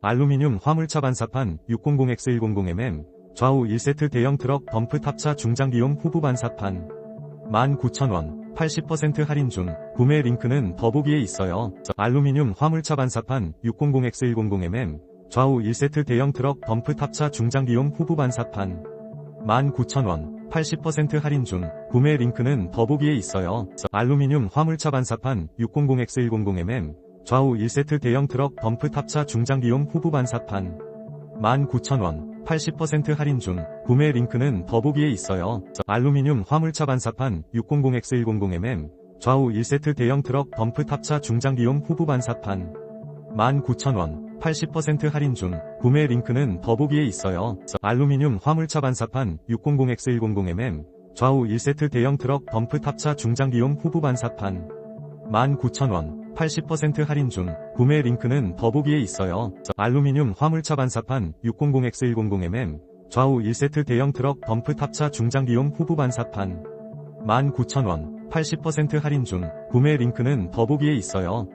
알루미늄 화물차 반사판 600X100mm 좌우 1세트 대형 트럭 덤프 탑차 중장기용 후부 반사판 19,000원 80% 할인 중 구매 링크는 더보기에 있어요. 알루미늄 화물차 반사판 600X100mm 좌우 1세트 대형 트럭 덤프 탑차 중장기용 후부 반사판 19,000원 80% 할인 중 구매 링크는 더보기에 있어요. 알루미늄 화물차 반사판 600X100mm 좌우 1세트 대형 트럭 덤프 탑차 중장기용 후부 반사판 19,000원 80% 할인 중 구매 링크는 더보기에 있어요. 알루미늄 화물차 반사판 600X100mm 좌우 1세트 대형 트럭 덤프 탑차 중장기용 후부 반사판 19,000원 80% 할인 중 구매 링크는 더보기에 있어요. 알루미늄 화물차 반사판 600X100mm 좌우 1세트 대형 트럭 덤프 탑차 중장기용 후부 반사판 19,000원 80% 할인 중 구매 링크는 더보기에 있어요. 알루미늄 화물차 반사판 600X100mm 좌우 1세트 대형 트럭 덤프 탑차 중장기용 후부 반사판 19,000원 80% 할인 중 구매 링크는 더보기에 있어요.